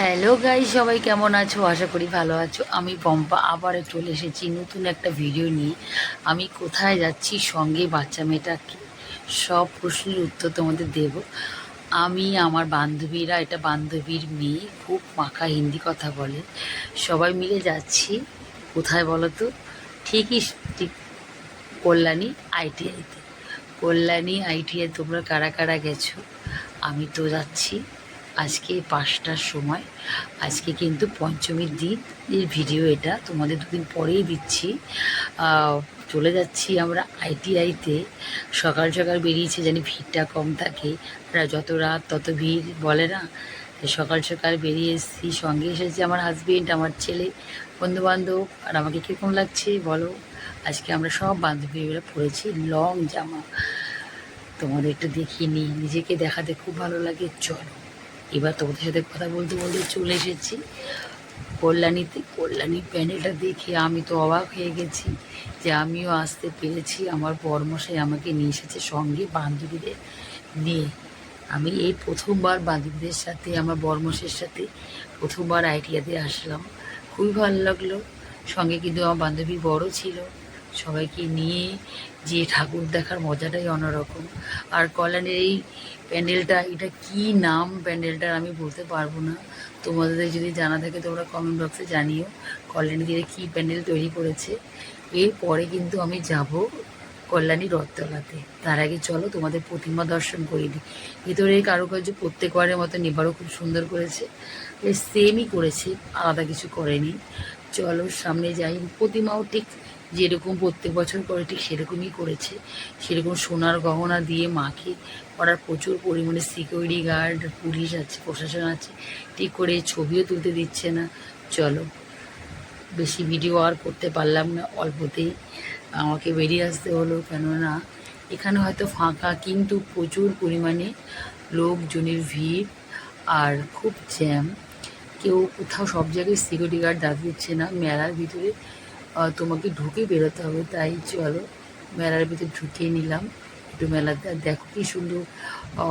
Hello guy সবাই কেমন আছো? আশা করি ভালো আছো। আমি পম্পা আবার চলে এসেছি নতুন একটা ভিডিও নিয়ে। আমি কোথায় যাচ্ছি? সঙ্গে বাচ্চা মেয়েটাকে। সব প্রশ্নের উত্তর তোমাদের দেব। আমি, আমার বান্ধবীরা, এটা বান্ধবীর মেয়ে, খুব মাখা হিন্দি কথা বলে। সবাই মিলে যাচ্ছি। কোথায় বলো তো? ঠিকই ঠিক কল্যাণী আইটিআইতে। কল্যাণী আইটিআই, তোমরা কারা কারা গেছো? আমি তো যাচ্ছি। আজকে পাঁচটার সময়। আজকে কিন্তু পঞ্চমীর দিন। এর ভিডিও এটা তোমাদের দুদিন পরেই দিচ্ছি। চলে যাচ্ছি আমরা আইটিআইতে সকাল সকাল বেরিয়েছি জানি ভিড়টা কম থাকে। যত রাত তত ভিড় বলে না? সকাল সকাল বেরিয়ে এসেছি। সঙ্গে এসেছি আমার হাজবেন্ড আমার ছেলে, বন্ধুবান্ধব। আর আমাকে কীরকম লাগছে বলো? আজকে আমরা সব বান্ধবীরা পরেছি লং জামা। তোমাদের একটু দেখিয়ে নিই। নিজেকে দেখাতে খুব ভালো লাগে। চলো। এবার তোমাদের সাথে কথা বলতে বলতে চলে এসেছি কল্যাণীতে। কল্যাণী প্যানেলটা দেখে আমি তো অবাক হয়ে গেছি যে আমিও আসতে পেরেছি। আমার বর্মশাই আমাকে নিয়ে এসেছে সঙ্গে বান্ধবীদের নিয়ে। আমি এই প্রথমবার বান্ধবীদের সাথে, আমার বর্মশের সাথে প্রথমবার আইটিয়াতে আসলাম। খুবই ভালো লাগল। সঙ্গে কিন্তু আমার বান্ধবী বড় ছিল। সবাইকে নিয়ে যে ঠাকুর দেখার মজাটাই অন্যরকম। আর কল্যাণের এই প্যান্ডেলটা, এটা কি নাম প্যান্ডেলটার আমি বলতে পারব না। তোমাদের যদি জানা থাকে তোমরা কমেন্ট বক্সে জানিও, কল্যাণী দিয়ে কী প্যান্ডেল তৈরি করেছে। এরপরে কিন্তু আমি যাব কল্যাণী রথতলাতে। তার আগে চলো তোমাদের প্রতিমা দর্শন করে দিই ভিতরে এই কারুকার্য প্রত্যেকবারের মতো নেবারও খুব সুন্দর করেছে। সেমই করেছে, আলাদা কিছু করেনি। চলো সামনে যাই, প্রতিমাও ঠিক যেরকম প্রত্যেক বছর করে, ঠিক সেরকমই করেছে। সেরকম সোনার গহনা দিয়ে মাকে করার প্রচুর পরিমাণে সিকিউরিটি গার্ড পুলিশ আছে, প্রশাসন আছে, ঠিক করে ছবিও তুলতে দিচ্ছে না। চলো, বেশি ভিডিও আর করতে পারলাম না, অল্পতেই। আমাকে বেরিয়ে আসতে হলো, কেননা এখানে হয়তো ফাঁকা, কিন্তু প্রচুর পরিমাণে লোকজনের ভিড় আর খুব জ্যাম কেউ কোথাও সব জায়গায় সিকিউরিটি গার্ড দাঁড় দিচ্ছে না, মেলার ভিতরে তোমাকে ঢুকে বেরোতে হবে, তাই চলো মেলার ভিতরে ঢুকিয়ে নিলাম একটু মেলাতে। দেখো কি সুন্দর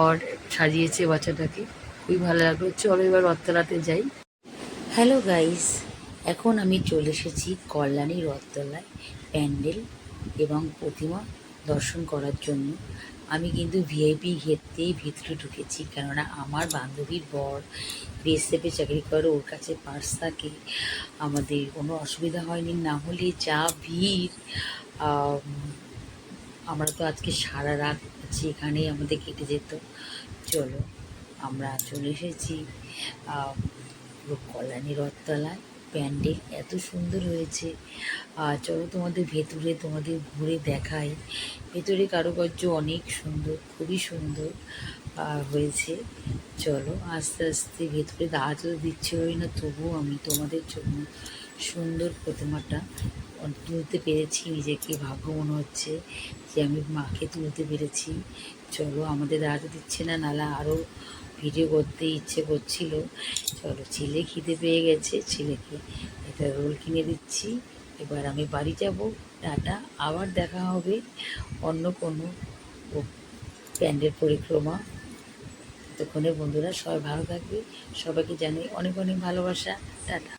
আর সাজিয়েছে বাচ্চাটাকে, খুবই ভালো লাগল। চলো এবার রথতলাতে যাই। হ্যালো গাইস এখন আমি চলে এসেছি কল্যাণী রথতলায় প্যান্ডেল এবং প্রতিমা দর্শন করার জন্য। আমি কিন্তু ভিআইপি ঘেরতেই ভিতরে ঢুকেছি। কেননা আমার বান্ধবীর বর বিএসএফে চাকরি করে, ওর কাছে পার্স থাকে। আমাদের কোনো অসুবিধা হয়নি। না হলে যা ভিড় আমরা তো আজকে সারা রাত আছি এখানেই আমাদের কেটে যেত। চলো, আমরা চলে এসেছি কল্যাণী রথতলায়। প্যান্ডেল এত সুন্দর হয়েছে। আর চলো তোমাদের ভেতরে, তোমাদের ঘুরে দেখাই। ভেতরে কারুকার্য অনেক সুন্দর, খুবই সুন্দর হয়েছে। চলো আস্তে আস্তে ভেতরে দাঁড়াতে দিচ্ছিলই না, তবুও আমি তোমাদের জন্য সুন্দর প্রতিমাটা তুলতে পেরেছি, নিজেকে ভাগ্য মনে হচ্ছে যে আমি মাকে তুলতে পেরেছি। চলো আমাদের দাঁড়াতে দিচ্ছে না নালা আরও ভিডিও করতে ইচ্ছে করছিল। চলো, ছেলে খিদে পেয়ে গেছে, ছেলেকে একটা রোল কিনে দিচ্ছি। এবার আমি বাড়ি যাব। টাটা, আবার দেখা হবে অন্য কোনো প্যান্ডের পরিক্রমা। ততক্ষণে বন্ধুরা সবাই ভালো থাকবে। সবাইকে জানাই অনেক অনেক ভালোবাসা। টাটা।